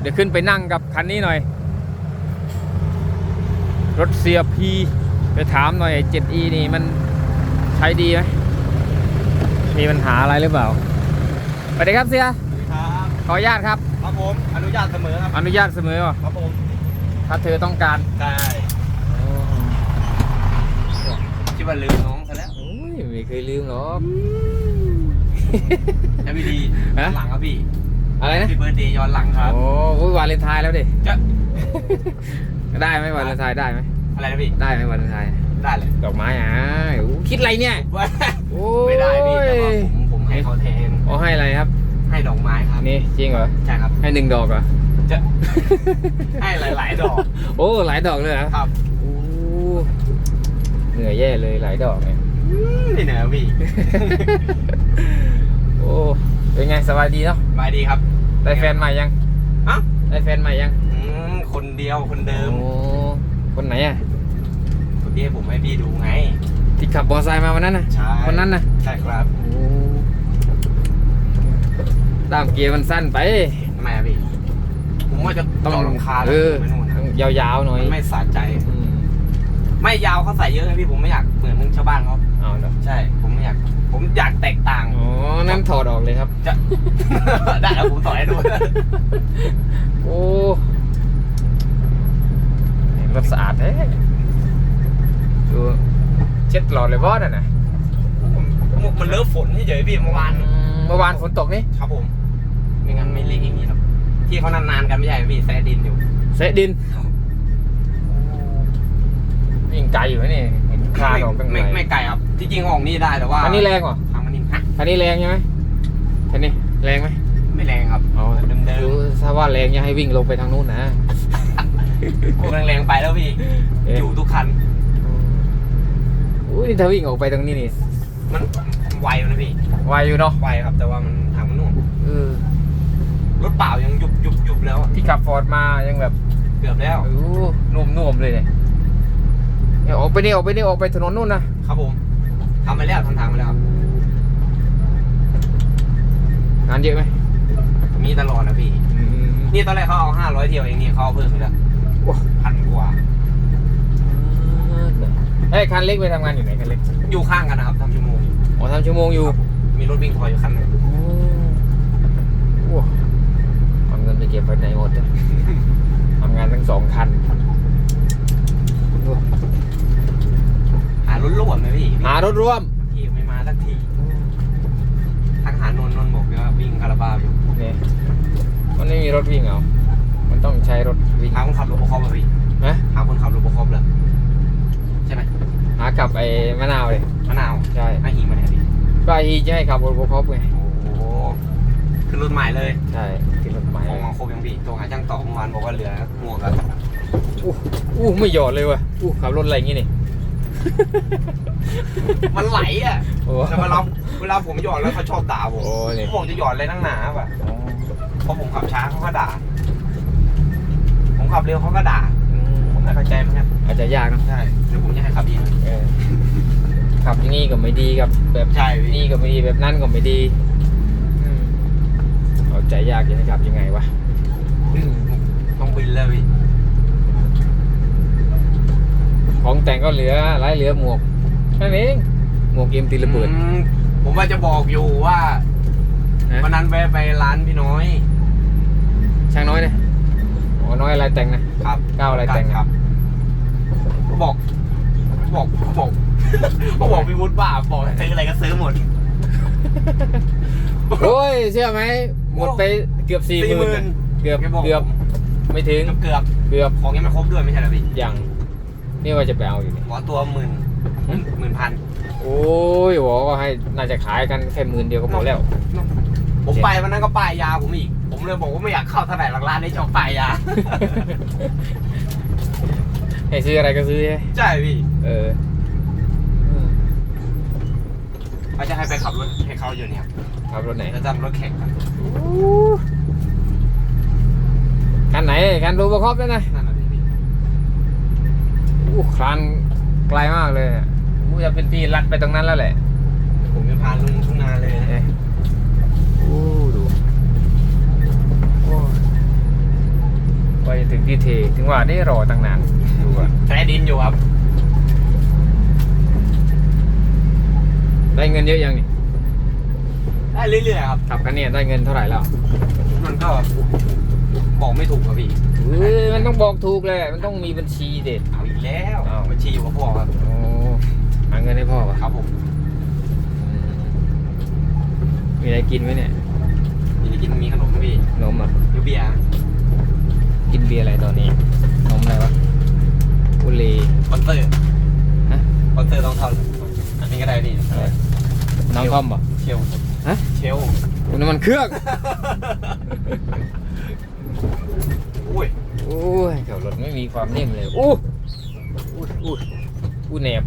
เดี๋ยวขึ้นไปนั่งกับคันนี้หน่อย รถเสียพีไปถามหน่อย 7e นี่มันใช้ดีไหมมีปัญหาอะไรหรือเปล่าสวัสดีครับเสียครับขออนุญาตครับ ครับผม อนุญาตเสมอครับ อนุญาตเสมอว่ะครับผม ถ้าเธอต้องการได้คิดว่าลืมน้องซะแล้วโอ้ยไม่เคยลืมหรอกแฮปปี้ดีฮะ หลังครับพี่ อะไรนะ พี่เบิร์ดเดย์ย้อนหลังครับ โอ้โหวาเลนไทน์แล้วดิ จะ ได้ไหมวาเลนไทน์ได้ไหมอะไรนะพี่ได้ไหมวาเลนไทน์ได้เลยดอกไม้อะโอ้โหคิดอะไรเนี่ยโอ้ยไม่ได้พี่แต่ว่าผมผมให้เขาแทนโอ้ให้อะไรครับ ให้ดอกไม้ครับนี่จริงเหรอ ใช่ครับให้หนึ่งดอกเหรอ จะ ให้หลาย ๆ ดอก โอ้หลายดอกเลยเหรอครับ โอ้เหนื่อยแย่เลยหลายดอกเนี่ย นี่เหนือพี่ โอ้เป็นไงสบายดีเนาะ มาดีครับ ได้แฟนใหม่ยังอะได้แฟนใหม่ยังอืมคนเดียวคนเดิม โอ้คนไหนอะคนที่ให้ผมให้พี่ดูไง ที่ขับมอเตอร์ไซค์มาวันนั้นน่ะใช่ คนนั้นน่ะใช่ครับโอ้ตามเกียร์มันสั้นไป ทำไมอะพี่ ผมว่าจะต้องเจาะหลังคาเอแล้วอไปนู่นนะต้องยาวๆหน่อยมันไม่สะใจ อืมไม่ยาวเขาใส่เยอะไงพี่ผมไม่อยากเหมือนชาวบ้านเขา เอาเนาะใช่ ผมไม่อยาก ผมอยากแตกต่าง อ๋อ นั่นถอดออกเลยครับ จะ ได้แล้วผมต่อให้ดู โอ้รถสะอาดแท้ดูเช็ดหลอดเลยบอสน่ะนะผมมันเลอะฝนเฉยๆพี่เมื่อวานอืมเมื่อวานฝนตกนี่ ครับผม ไม่งั้นไม่เละอย่างนี้หรอกที่เขานานๆกันไม่ใช่เหรอพี่แซดินอยู่เสะดินยิงไกลอยู่นะนี่เห็น คลานออกตั้งไหนไม่ไม่ไกลครับ ที่จริงออกนี่ได้แต่ว่าอันนี้แรงเหรอทางมันนี่ฮะคันนี้แรงใช่ไหมคันนี้แรงไหมไม่แรงครับอ๋อเดิมคือถ้าว่าแรงอย่าให้วิ่งลงไปทางนู้นนะๆโอ้แรงๆไปแล้วพี่เอ๊ะอยู่ทุกคันอุ้ยถ้าวิ่งออกไปตรงนี้นี่ มันไวนะพี่ไวอยู่เนาะไวครับ แต่ว่ามันทางมันนู่นเออรถเปล่ายังยุบยุบยุบแล้วอะที่ขับฟอร์ดมายังแบบเกือบแล้วโอ้นุ่มนุ่มๆเลยเนี่ย เนี่ยออกไปนี่ออกไปนี่ออกไปถนนนู่นนะครับผมทำมาแล้วทำทางมาแล้วครับงานเยอะไหมมีตลอดนะพี่อืมนี่ตอนแรกเขาเอาห้าร้อยเที่ยวเองนี่เขาเอาเพิ่มไปแล้วว้าพันกว่าเอ้ยคันเล็กไปทำงานอยู่ไหนคันเล็ก อยู่ข้างกันนะครับทำชั่วโมงอ๋อทำชั่วโมงอยู่ มีรถวิ่งคอยอยู่คันหนึงโอ้โหเอาเงินไปเก็บไว้ไหนหมดอะทำงานทั้งสองคันโอ้หารถร่วมนะพี่หารถร่วมพี่ไม่มาสักทีทักหานนท์นนท์บอกว่าวิ่งคาราบาวอยู่เนี่ยมันไม่มีรถวิ่งเหรอมันต้องใช้รถวิ่งหาคนขับรถโบคอปอะพี่นะหาคนขับรถโบคอปเลยใช่ไหมหาขับไอ้มะนาวเลยมะนาวใช่ไอฮีมาเนี่ยพี่ก็ไอ้จะให้ขับรถโบคอปไงโอ้โหขึ้นรถใหม่เลยใช่ที่รถใหม่ของมาโครบยังพี่โทรหาช่างต่อเมื่อวานบอกว่าเหลือหมวกอะอู้อู้ไม่หยอดเลยว่ะอู้ขับรถอะไรอย่างงี้นี่ มันไหลอะโอ้ แต่เวลาเวลาผมหยอดแล้วเขาชอบด่าผมโอ้ผเนี่ยมบอกจะหยอดอะไรนั่งหนาป่ะพอผมขับช้าเขาก็ด่า ผมขับเร็วเขาก็ด่าอืมผมไม่เข้าใจเหมือนกันอาจจะยากเนอะใช่เดี๋ยวผมจะให้ขับดีนะเออขับอย่างงี้ก็ไม่ดีกับแบบใช่พี่นี่ก็ไม่ดีแบบนั่นก็ไม่ดีอืมเอาใจยากจะให้ขับยังไงวะ ต้องบินเลยพี่ ของแต่งก็เหลือหลายเหลือหมวกแค่นี้เองหมวกเอ็มตีระเบิด อืมผมว่าจะบอกอยู่ว่านะวันนั้นแวะไปร้านพี่น้อยช่างน้อยเนี่ยอ๋อน้อยอะไรแต่งนะครับก้าวอะไรแต่งครับก็บอกบอกบอกก็บอกพี่วุฒิว่าบอกให้ซื้ออะไรก็ซื้อหมด โอ้ยเชื่อไหมหมดไปเกือบสี่หมื่นเกือบแกบอก เกือบไม่ถึงเกือบเกือบของยังไม่ครบด้วยไม่ใช่เหรอพี่ อย่าง นี่ว่าจะไปเอาอยู่นี่หัวตัวหมื่นหมื่นพันโอ้ยบอกว่าให้น่าจะขายกันแค่หมื่นเดียวก็พอแล้ว ผมไปวันนั้นก็ป้ายยาผมอีก ผมเลยบอกว่าไม่อยากเข้าเท่าไหร่หลังร้านได้ชอบป้ายยา ให้ซื้ออะไรก็ซื้อใช่ไหมใช่พี่เอออืมเขาจะให้ไปขับรถให้เขาอยู่เนี่ยขับรถไหนแล้วจำรถแข่งกันคันไหนคันรูบครอบด้วยนะนั่นแหละพี่ อู้คลานไกลมากเลยอะอู้จะเป็นที่ลัดไปตรงนั้นแล้วแหละ ผมจะพาลุงทุ่งนาเลยนะเอ๊ะอู้ดูโอ้ยถึงที่เทถึงว่าได้รอตั้งนานดูอะแท้ดินอยู่ครับ ได้เงินเยอะยังนี่ได้เรื่อยๆครับขับคันเนี้ยได้เงินเท่าไหร่แล้ว มันก็บอกไม่ถูกครับพี่ เอ้ยมันต้องบอกถูกเลยมันต้องมีบัญชีเด็ด เอาอีกแล้วอ้าว บัญชีอยู่กับพ่อครับ โอ้หาเงินให้พ่อปะครับผมอืมมีอะไรกินไหมเนี่ยมีได้กินมีขนมไหมพี่นมอะหรือเบียร์กินเบียร์อะไรตอนนี้นมอะไรวะอุลีคอนเตอร์ฮะคอนเตอร์ต้องเท่าอันนี้ก็ได้นี่อะไรน้องทอมป่ะเชลฮะเชลอุยน้ำมันเครื่อง อุ้ยโอ้ยขับรถไม่มีความนิ่มเลยอู้อู้อู้อู้เหน็บ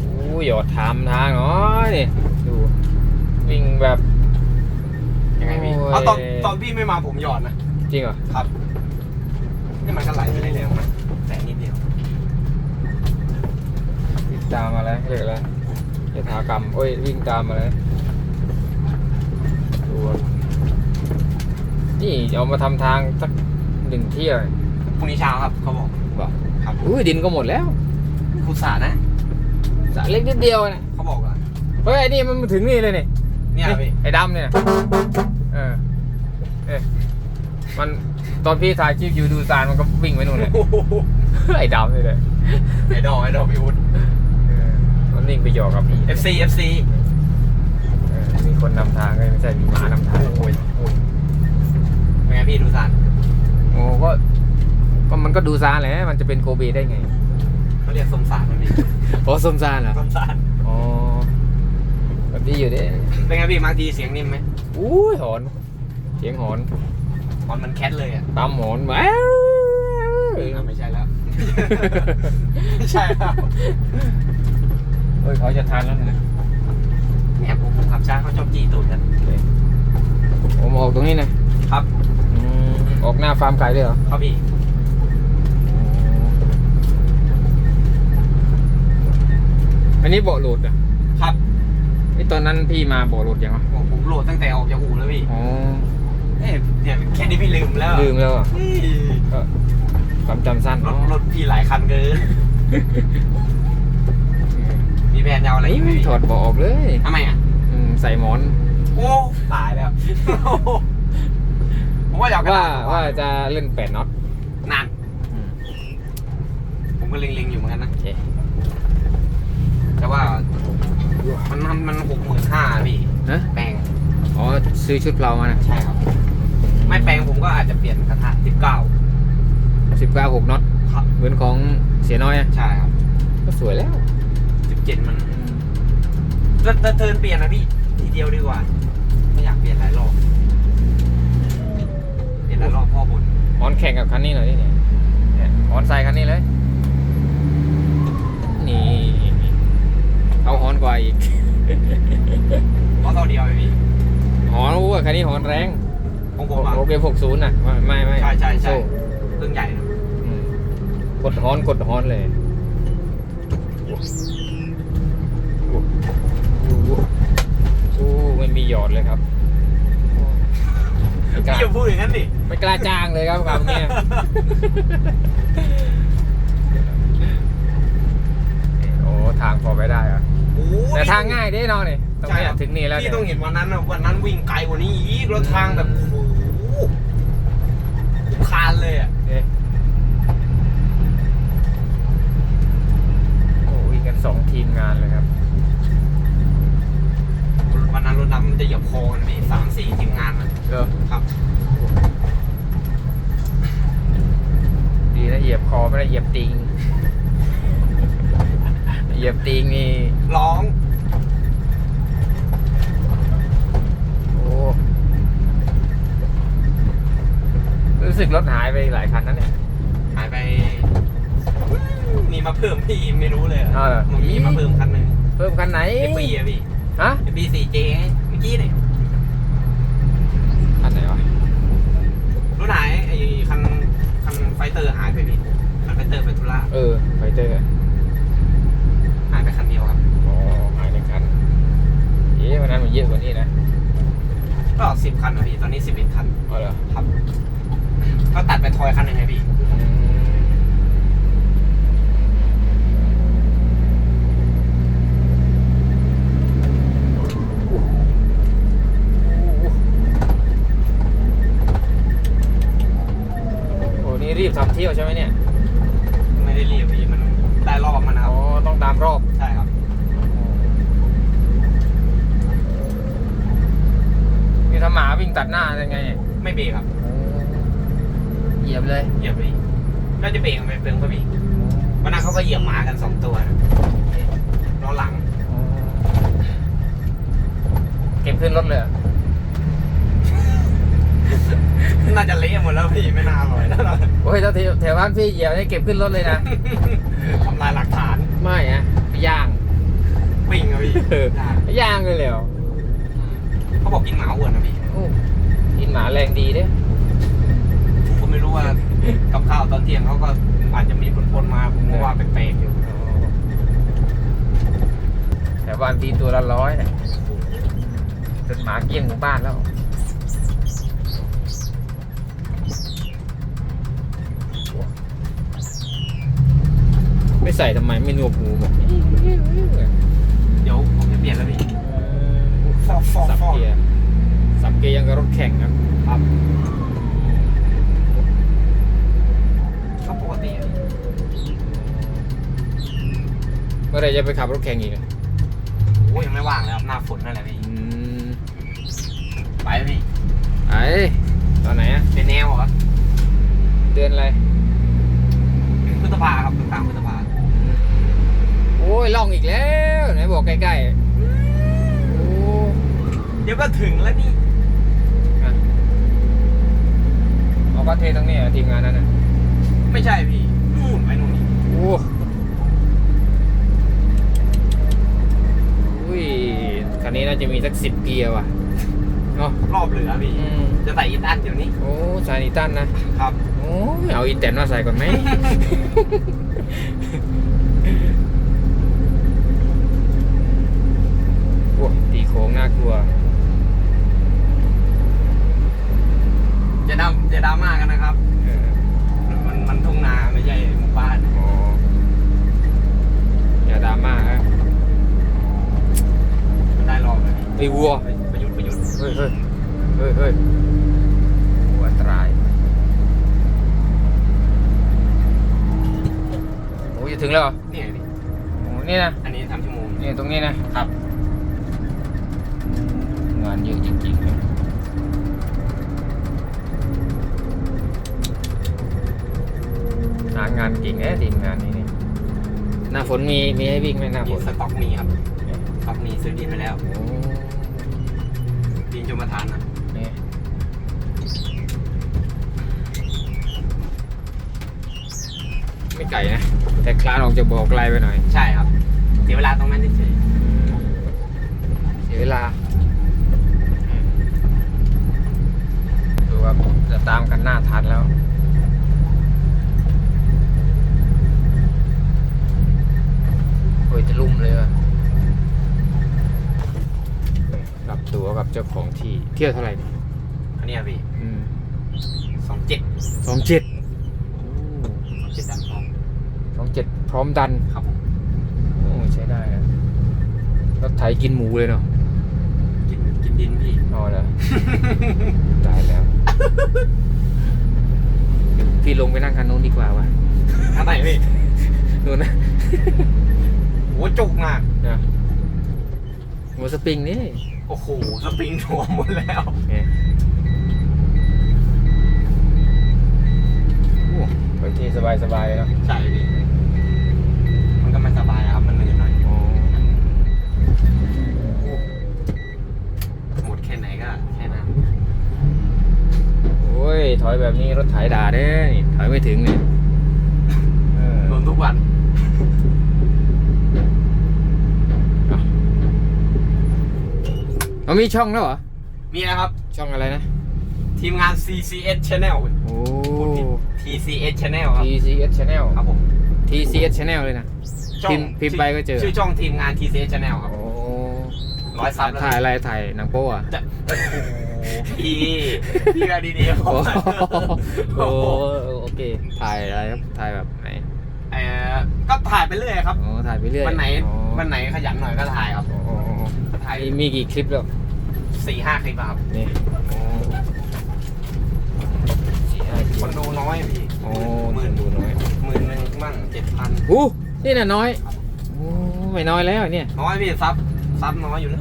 อู้หยอดทามทางเนาะนี่ดูวิ่งแบบยังไงพี่โอ้ยเอาตอนตอนพี่ไม่มาผมหยอดนะจริงเหรอครับนี่มันก็ไหลไปเรื่อยๆของมันแต่นิดเดียววิ่งตามมาแล้วเรียกอะไรยถากรรมโอ้ยวิ่งตามมาเลยดูว่า นี่เอามาทำทางสักหนึ่งเที่ยวพรุ่งนี้เช้าครับเขาบอก บอกครับ อุ้ยดินก็หมดแล้วคุณสานะ สระเล็กนิดเดียวนะเขาบอกว่าเฮ้ยไอ้นี่มันมาถึงนี่เลยนี่เนี่ยพี่ไอ้ดำเนี่ยนะเออเอ๊ะมันตอนพี่ถ่ายคลิปอยู่ดูซานมันก็วิ่งไปนู่นเลยไอ้ดำนี่เลยไอดอลไอดอลพี่วุฒิ เออมันวิ่งไปหยอกกับพี่ FC FC เออมีคนนำทางเลยไม่ใช่มีหมานำทางโอ้ยโอ้ย เป็นไงพี่ดูสานโอ้ก็ก็มันก็ดูซานแหละมันจะเป็นโกเบได้ไงเขาเรียกสมสารมันพี่เพราะสมซานเหรอสมสารอ๋อแบบนี้อยู่เด้เป็นไงพี่บางทีเสียงนิ่มไหมอุ้ยหอน เสียงหอนตอนมันแคทเลยอะตามหอนแว้าวอะไม่ใช่แล้ว ไม่ใช่แล้วเฮ้ยเขาจะทานแล้วนะแอบผมขับช้าเขาชอบจี้ตูดกันผมออกตรงนี้นะครับอืม ออกหน้าฟาร์มไก่ด้วยเหรอครับพี่อันนี้เบาะโหลดอะครับไอตอนนั้นพี่มาเบาะโหลดยังวะโอ้ผมโหลดตั้งแต่ออกจากอู่แล้วพี่อ๋อเอ๊ะเนี่ยแค่นี้พี่ลืมแล้วลืมแล้วอะเฮ้ยก็ความจำสั้นรถเนาะรถพี่หลายคันเกินมีแบรนด์ยาวอะไรอีกไหมพี่ถอดเบาะออกเลยทำไมอะอืมใส่หมอน โอ้ตายแล้ว ผมว่าอยากกระว่าดษว่าจะเล่นแปดน็อตนานอืมผมก็เล็งๆอยู่เหมือนกันนะ โอเคแต่ว่า มันมันมันหกหมื่นห้าพี่นะแปลง อ๋อซื้อชุดเรามานะใช่ครับ ไม่แปลงผมก็อาจจะเปลี่ยนกระทะสิบเก้าสิบเก้าหกน็อตครับ เหมือนของเสียน้อยอะใช่ครับก็สวยแล้วสิบเจ็ดมันจะจะเทิร์นเปลี่ยนนะพี่ ทีเดียวดีกว่า ไม่อยากเปลี่ยนหลายรอบ เปลี่ยนหลายรอบพ่อบนออนแข่งกับคันนี้หน่อยดิเนี่ยเนี่ยออนใส่คันนี้เลย นี่เอาฮอนกว่าอีกเพราะเท่าเดียวเลยพี่ฮอนรู้ว่าคันนี้ฮอนแรงของผมอะโอเคหกศูนย์น่ะไม่ไม่ไม่ใช่ใช่ใช่โซ่เครื่องใหญ่นะอืมกดฮอนกดฮอนเลยโอ้โหโอ้โหไม่มีหยอดเลยครับไม่กพี่ล้าอย่าพูดอย่างนั้นดิ ไม่กล้าจ้างเลยครับคำเนี้ยโอ้ทางพอไปได้อะโอ้แต่ทางง่ายเด้เนาะนี่ตรงใช่เนี้คยรับถึงนี่แล้วพี่เนี่ยต้องเห็นวันนั้นนะวันนั้นวิ่งไกลกว่านี้อีกแล้วทางแบบโอ้โหคานเลยอะเอ๊ะโอ้วิ่งกันสองทีมงานเลยครับ วันนั้นรถน้ำมันจะเหยียบคอกันมีสามสี่ทีมงานมันเออครับดี นะเหยียบคอไม่ได้เหยียบติงเหยียบติงนี่ร้อง โอ้รู้สึกรถหายไปหลายคันนั้นเนี่ยหายไป มีมาเพิ่มพี่ไม่รู้เลยอะอ้าวเหรอมันมีมาเพิ่มคันหนึ่งเพิ่มคันไหนไอปีอะพี่ฮะไอปีสี่เจไงเมื่อกี้เนี่ยคันไหนวะรถหายไอคันคัน ไฟเตอร์หายไปพี่คันไฟเตอร์ไปทุล่าเออ ไฟเตอร์หายไปคันเดียวครับ อ๋อหายในคันเอ๊ะวันนั้นมันเยอะกว่านี้นะ ก็สิบคันนะพี่ ตอนนี้สิบเอ็ดคัน อ๋อเหรอครับทอยคันหนึ่งไงพี่ โอ้นี่รี บทำเที่ยวใช่ไหมเนี่ยไม่ได้รีบพี่มันได้รอบมันนะคอ๋รัอบต้องตามรอบ ใช่ครับนี่ถ้าหมาวิ่งตัดหน้ายังไงไม่เบรกครับเหยียบเลย เหยียบพี่น่าจะเบรกไม่เป็นก็พี่วันนั้นเขาก็เหยียบหมากันสองตัวล้อหลัง เก็บขึ้นรถเลยเหรอ น่าจะเละหมดแล้วพี่ไม่น่าอร่อยนะโอ้ยถ้าแถวแถวบ้านพี่เหยียบนี่เก็บขึ้นรถเลยนะ ทำลายหลักฐานไม่อะไปย่างปิ้งอะพี่เออใช่ไปย่างเลยเหรอเขาบอกกินหมาอ้วนนะพี่โอ้กินหมาแรงดีเด้ผมก็ไม่รู้ว่ากับข้าวตอนเที่ยงเขาก็อาจจะมีปนๆมาผมก็ว่าแปลกๆอยู่แถวบ้านพี่ตัวละร้อยเนี่ยจนหมาเกลี้ยงหมู่บ้านแล้ว ไม่ใส่ทำไมไม่นวบหูบอกเดี๋ยวผมจะเปลี่ยนแล้วพี่ฟอกฟอกสับฟอกเกียร์สับเกียร์ยังกับรถแข่งครับครับก็ปกติอะพี่เมื่อไหรจะไปขับรถแข่งอีกอะโอ้ยยังไม่ว่างเลยครับหน้าฝนนั่นแหละพี่อืมไปแล้วพี่ไอ้ตอนไหนอะเป็นแนวเหรอเดือนอะไรพฤษภาครับกลางพฤษภาโอ้ย ล่องอีกแล้วไหนบอกใกล้ๆโอ้เดี๋ยวก็ถึงแล้วนี่อะเอาก็เทตรงนี้เหรอทีมงานนั้นน่ะไม่ใช่พี่นู่นไปนู่นนี่โอ้อุ้ยคันนี้น่าจะมีสักสิบเกียร์ว่ะเนาะรอบเหลือพี่อืมจะใส่อีตันเดี๋ยวนี้โอ้สายนิตันนะ ครับ โอ้ยเอาอีแตนมาใส่ก่อนไหม โอ้ตีโค้งน่ากลัว จะดำจะดราม่ากันนะครับ เออ มันมันทุ่งนาไม่ใช่หมู่บ้าน อ๋ออย่าดราม่าฮะ มันได้รอบเลยพี่ ไอ้วัว ประยุทธ์ประยุทธ์ เฮ้ยเฮ้ยเฮ้ยเฮ้ยวัวอันตรายโอ้ยจะ ถึงแล้วเหรอนี่ไงพี่โอ้นี่นะอันนี้ทำชั่วโมงนี่ตรงนี้นะครับ งานเยอะจริงๆเลยหางานเก่งแน่ทีมงานนี้นี่หน้าฝนมีมีให้วิ่งไหมหน้าฝมีนสต็อกมีครับสต็อกมีซื้อดินไปแล้ว โอ้ดินชมทานนะ ไม่ไก่นะ แต่คลานออกจะบอกไกลไปหน่อย ใช่ครับ เสียเวลาตรงนั้นเฉยเสียเวลาดูว่าจะตามกันหน้าทันแล้วโอ้ยจะลุ่มเลยว่ะรับตัวกับเจ้าของที่เที่ยวเท่าไหร่เนี่ยๆอันนี้อะพี่อืมสองเจ็ดสองเจ็ดเจ็ดดันทอง สองเจ็ดพร้อมดันครับผมโอ้ใช้ได้นะรถไถกินหมูเลยเนาะกินกินดินพี่อ๋อเหรอตายแล้วพี่ลงไปนั่งคันนู้นดีกว่าวะข้างไหนพี่นู้นนะโอ้จุกมากนะหัวสปริงนี่ โอ้โห สปริงถ่วมหมดแล้วเนี่ยโอ้ไปที่ส บายสบายๆเลยเนาะใช่พี่มันก็ไม่สบายอะครับ มันเหนื่อยหน่อยอ๋อหมดแค่ไหนก็แค่นั้นโอ้ย ถอยแบบนี้รถไถด่าเด้นี่ถอยไม่ถึงเนี่ยเออโดนทุกวัน เอามีช่องแล้วเหรอ มีนะครับ ช่องอะไรนะ ทีมงาน CCS Channel โอ้ พูดผิด TCS Channel ครับ TCS Channel ครับผม TCS Channel เลยนะ ช่องพิมพ์พิมพ์ไปก็เจอ ชื่อช่องทีมงาน TCS Channel ครับ โอ้ร้อยซับแล้ว ถ่ายอะไรถ่ายหนังโป้อะจะโอ้โหพี่พี่ก็ดีๆผโอ้มโหโอเค ถ่ายอะไรครับ ถ่ายแบบไหนเออก็ถ่ายไปเรื่อยครับ อ๋อถ่ายไปเรื่อยวันไหนอ๋อวันไหนขยันหน่อยก็ถ่ายครับ อ๋ออ๋ออ๋อถ่ายมีมีกี่คลิปแล้วสี่ห้าคลิปอะครับนี่อ๋อสี่ห้า คลิปคนดูน้อยพี่โอ้หมื่นดูน้อยหมื่นหนึ่งมั่งเจ็ดพันอู้นี่น่ะน้อยโอ้ไม่น้อยแล้วเนี่ยน้อยพี่ซับซับน้อยอยู่นะ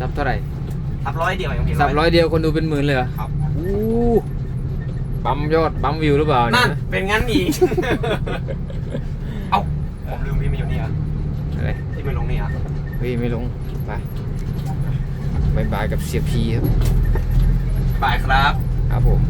ซับเท่าไหร่ซับร้อยเดียวอย่างพี่ซับร้อยเดียวคนดูเป็นหมื่นเลยเหรอครับอู้บัมยอดบัมวิวหรือเปล่านั่เยนเป็นงั้นอีกเอ้าผมลืมพี่มาอยู่นี่อะอะไรพี่ไม่ลงนี่อะพี่ไม่ลงไปบายบายกับเสียพีครับบายครับ ครับผม